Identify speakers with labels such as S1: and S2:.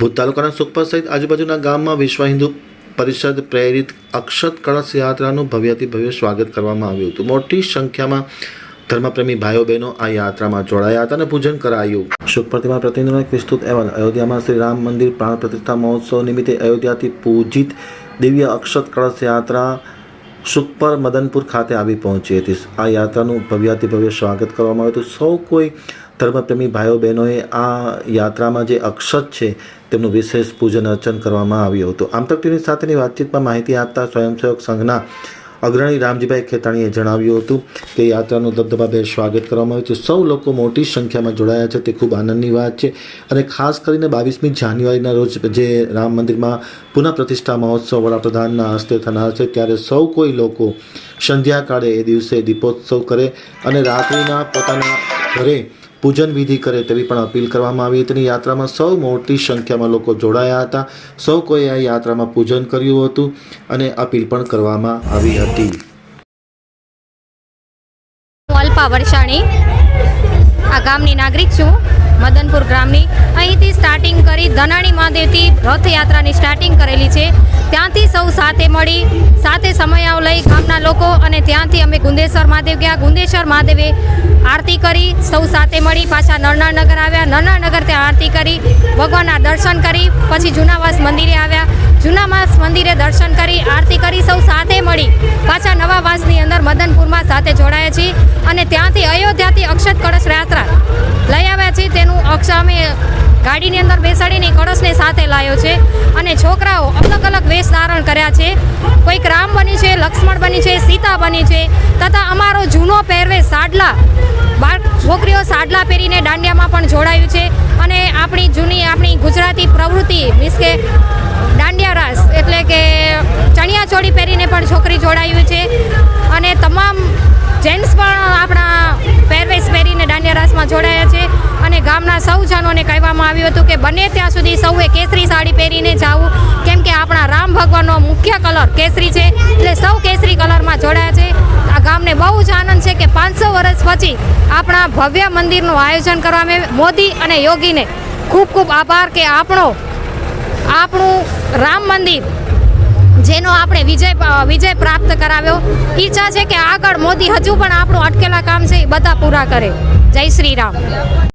S1: ભૂત તાલુકાના સુખપર સહિત આજુબાજુના ગામમાં વિશ્વ હિન્દુ પરિષદ પ્રેરિત અક્ષત કળશ યાત્રાનું ભવ્યથી ભવ્ય સ્વાગત કરવામાં આવ્યું હતું. મોટી સંખ્યામાં ધર્મપ્રેમી ભાઈઓ બહેનો આ યાત્રામાં જોડાયા હતા અને પૂજન કરાયું. શુભ પ્રતિમા પ્રતિનિધિનો વિસ્તૃત અહેવાલ. અયોધ્યામાં શ્રી રામ મંદિર પ્રાણ પ્રતિષ્ઠા મહોત્સવ નિમિત્તે અયોધ્યાથી પૂજિત દિવ્ય અક્ષત કળશ યાત્રા સુખપર મદનપુર ખાતે આવી પહોંચી હતી. આ યાત્રાનું ભવ્યાતિ ભવ્ય સ્વાગત કરવામાં આવ્યું હતું. સૌ કોઈ ધર્મપ્રેમી ભાઈઓ બહેનોએ આ યાત્રામાં જે અક્ષત છે, તેમનું વિશેષ પૂજન અર્ચન કરવામાં આવ્યું હતું. આમતક ટીવી સાથેની વાતચીતમાં માહિતી આપતા સ્વયંસેવક સંઘના અગ્રણી રામજીભાઈ ખેતાણીએ જણાવ્યું હતું કે યાત્રાનું દબદબાભેર સ્વાગત કરવામાં આવ્યું છે. સૌ લોકો મોટી સંખ્યામાં જોડાયા છે. તે ખૂબ આનંદની વાત છે અને ખાસ કરીને બાવીસમી જાન્યુઆરીના રોજ જે રામ મંદિરમાં પુનઃ પ્રતિષ્ઠા મહોત્સવ વડાપ્રધાનના હસ્તે થનાર છે, ત્યારે સૌ કોઈ લોકો સંધ્યાકાળે એ દિવસે દીપોત્સવ કરે અને રાત્રિના પોતાના ઘરે પૂજન વિધિ કરે તેવી પણ અપીલ કરવામાં આવી હતી. યાત્રામાં સૌ મોટી સંખ્યામાં લોકો જોડાયા હતા. સૌ કોઈએ આ યાત્રામાં પૂજન કર્યું હતું અને અપીલ પણ કરવામાં આવી હતી.
S2: હું અલ્પા વરસાણી, આ ગામની નાગરિક છું. મદનપુર ગ્રામની. અહીંથી સ્ટાર્ટિંગ કરી ધનાણી મહાદેવથી રથયાત્રાની સ્ટાર્ટિંગ કરેલી છે. ત્યાંથી સૌ સાથે મળી, સાથે સમયાવ લઈ ગામના લોકો અને ત્યાંથી અમે ગુંદેશ્વર મહાદેવ ગયા. ગુંદેશ્વર મહાદેવે આરતી કરી, સૌ સાથે મળી, પાછા નરનાળનગર આવ્યા. નરનાળનગર ત્યાં આરતી કરી, ભગવાનના દર્શન કરી, પછી જૂનાવાસ મંદિરે આવ્યા. જૂનાવાસ મંદિરે દર્શન કરી, આરતી કરી, સૌ સાથે મળી, પાછા નવા વાસની અંદર મદનપુરમાં સાથે જોડાયા છીએ. અને ત્યાંથી અયોધ્યાથી અક્ષત કળશ યાત્રા લઈ આવ્યા છીએ તેનું અક્ષ અમે ગાડીની અંદર બેસાડીને કળશને સાથે લાવ્યો છે અને છોકરાઓ અલગ અલગ વેશ ધારણ કર્યા છે. કોઈક રામ બની છે, લક્ષ્મણ બની છે, સીતા બની છે તથા અમારો જૂનો પહેરવેશ સાડલા, બાળ છોકરીઓ સાડલા પહેરીને દાંડિયામાં પણ જોડાયું છે અને આપણી જૂની આપણી ગુજરાતી પ્રવૃત્તિ મીન્સ કે દાંડિયા રાસ એટલે કે ચણિયા ચોળી પહેરીને પણ છોકરી જોડાયું છે. અને તમામ જેન્ટ્સ પણ આપણા પહેરવેશ પહેરીને ગામના સૌ જનોને કહેવામાં આવ્યું હતું કે બને ત્યાં સુધી સૌએ કેસરી સાડી પહેરીને જવું, કેમ કે આપણા રામ ભગવાનનો મુખ્ય કલર કેસરી છે, એટલે સૌ કેસરી કલરમાં જોડાયા છે. આ ગામને બહુ જ આનંદ છે કે પાંચસો વર્ષ પછી આપણા ભવ્ય મંદિરનું આયોજન કરવામાં. મોદી અને યોગીને ખૂબ ખૂબ આભાર કે આપણો, આપણું રામ મંદિર, જેનો આપણે વિજય વિજય પ્રાપ્ત કરાવ્યો. ઈચ્છા છે કે આગળ મોદી હજુ પણ આપણું અટકેલા કામ છે એ બધા પૂરા કરે. જય શ્રી રામ.